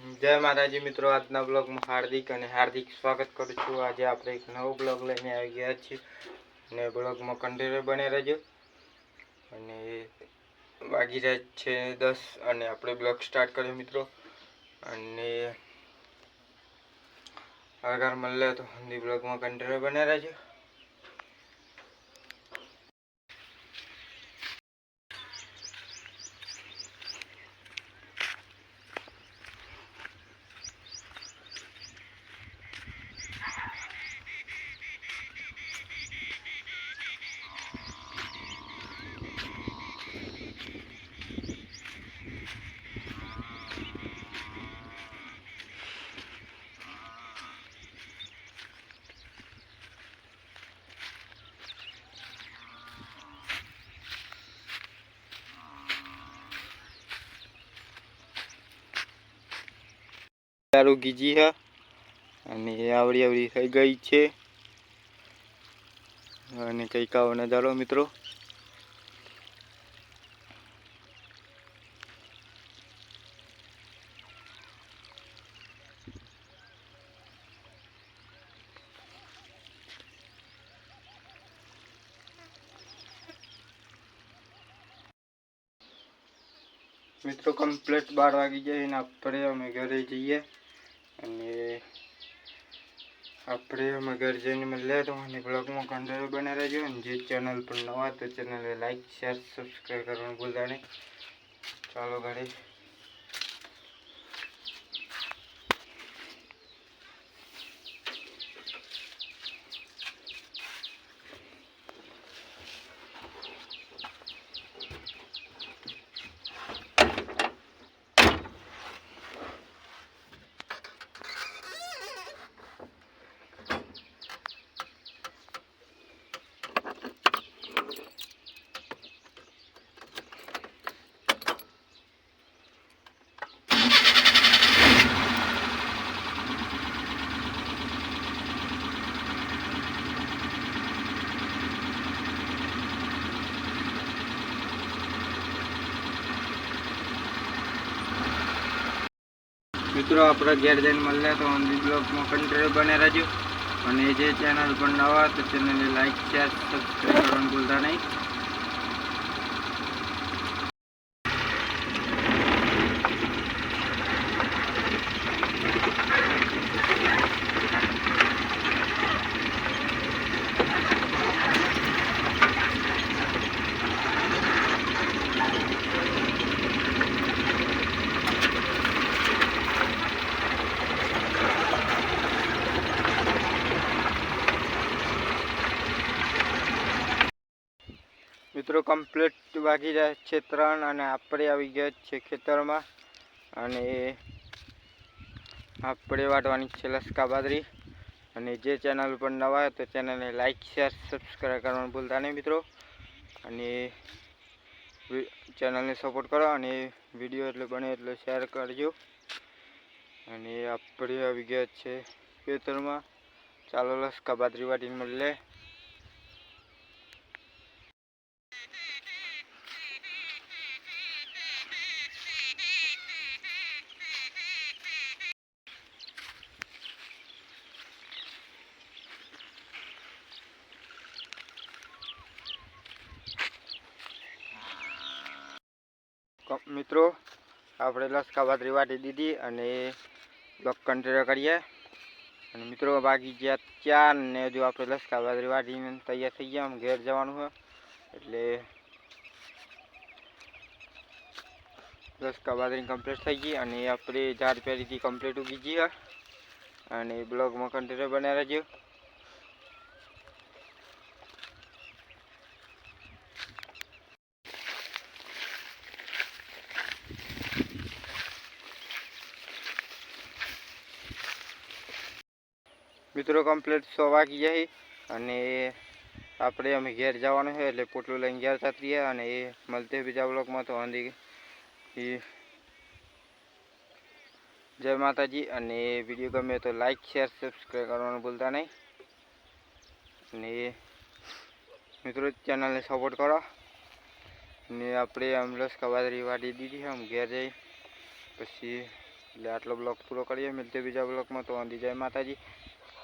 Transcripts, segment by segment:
જય માતાજી મિત્રો, આજના બ્લોગમાં હાર્દિક અને હાર્દિક સ્વાગત કરું છું. આજે આપણે એક નવો બ્લોગ લઈને આવી ગયા છીએ અને બ્લોગમાં કન્ટિન્યુ બને રહેજો. અને વાગી રહ્યા છે દસ અને આપણે બ્લોગ સ્ટાર્ટ કર્યો મિત્રો. અને આગળ મળે તો હિન્દી બ્લોગમાં કન્ટિન્યુ બને રહેજો. દારૂ ગીજી હા. અને આવડી આવડી થઈ ગઈ છે. અને કંઈક આવો નજારો મિત્રો. મિત્રો કમ્પ્લીટ બાર વાગી જાય અને આપણે અમે ઘરે જઈએ અને આપણે અમે ઘર જઈને મળીએ તો મને બ્લોગમાં કન્ટિન્યુ બને રહેજો. અને જે ચેનલ પર નવા તો ચેનલને લાઈક શેર સબસ્ક્રાઈબ કરવાનું ભૂલતા નહીં. ચાલો ઘરે. મિત્રો, આપણે ઘેર જઈને મળીએ તો હિન્દી બ્લોગમાં કન્ટિન્યુ બને રહેજો. અને જે ચેનલ પર નવા તો ચેનલને લાઈક શેર સબસ્ક્રાઈબ કરવાનું ભૂલતા નહીં. મિત્રો કમ્પ્લીટ વાગી રહ્યા છે ત્રણ અને આપણે આવી ગયા છે ખેતરમાં. અને આપણે વાટવાની છે લસકા બાદરી અને જે ચેનલ પર નવા હોય તો ચેનલને લાઈક શેર સબસ્ક્રાઈબ કરવાનું ભૂલતા નહીં મિત્રો. અને ચેનલને સપોર્ટ કરો અને વીડિયો એટલે બને એટલો શેર કરજો. અને આપણે આવી ગયા છે ખેતરમાં. ચાલો લસકા બાદરી વાટીને મળીએ. મિત્રો, આપણે લસકા બાદરી વાટી દીધી અને બ્લોક કન્ટિન્યુ કરીએ. અને મિત્રો, બાકી ગયા ચાર ને હજુ આપણે લસકા બાદરી વાટીને તૈયાર થઈ ગયા ઘેર જવાનું હોય એટલે લસકા બાદરી કમ્પ્લીટ થઈ ગઈ અને આપણે ઝાડ પહેરીથી કમ્પ્લીટ ઉગી ગયા અને બ્લોગમાં કન્ટિન્યુ બન્યા રહેજો મિત્રો કમ્પ્લીટ સો વાગી જાય અને આપણે અમે ઘેર જવાનું છે એટલે પોટલું લઈને ઘેર જતા અને એ મળતે બીજા બ્લોકમાં તો અંધી જય માતાજી અને વીડિયો ગમે તો લાઈક શેર સબસ્ક્રાઈબ કરવાનું ભૂલતા નહીં. અને મિત્રો ચેનલને સપોર્ટ કરો. ને આપણે આમ લસકા બાજરી વાટી દીધી આમ ઘેર જઈ પછી એટલે આટલો બ્લોક પૂરો કરીએ. મિલતે બીજા બ્લોકમાં તો અંધી જય માતાજી.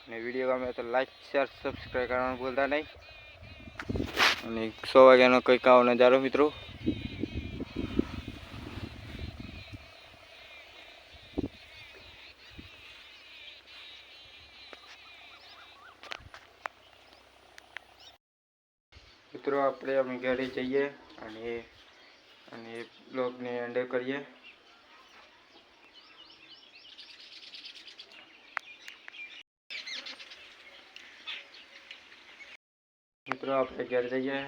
અને વીડિયો ગમે તો લાઈક શેર સબસ્ક્રાઈબ કરવાનું ભૂલતા નહીં. અને સો વાગ્યાનો કંઈક આવો નજારો મિત્રો. મિત્રો, આપણે અમે ઘરે જઈએ અને અને બ્લોગને એન્ડ કરીએ. મિત્રો, આપણે ઘેર જઈએ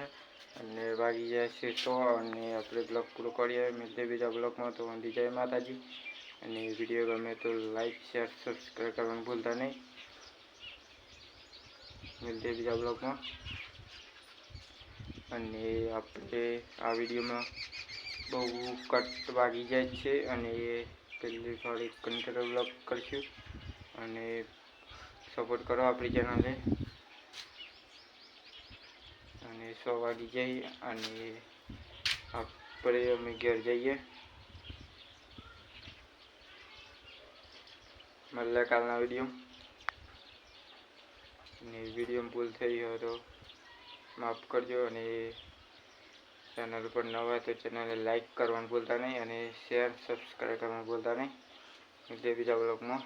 અને વાગી જાય છે તો અને આપણે બ્લોગ પૂરો કરીએ. મિલતે બીજા બ્લોગમાં તો વંદી જય માતાજી. અને વીડિયો ગમે તો લાઈક શેર સબસ્ક્રાઈબ કરવાનું ભૂલતા નહીં. મિલતે બીજા બ્લોગમાં અને આપણે આ વિડીયોમાં બહુ કટ વાગી જાય છે અને પહેલી થોડી કંટ્રોલ બ્લોક કરીશું. અને સપોર્ટ કરો આપણી ચેનલને અને સો વાગી જઈએ અને આપણે અમે ઘેર જઈએ. મળે કાલના વીડિયો. અને વીડિયો ભૂલ થઈ હોય તો માફ કરજો અને ચેનલ પર નવા હોય તો ચેનલને લાઈક કરવાનું ભૂલતા નહીં અને શેર, સબસ્ક્રાઈબ કરવાનું ભૂલતા નહીં. એટલે બીજા બ્લોગમાં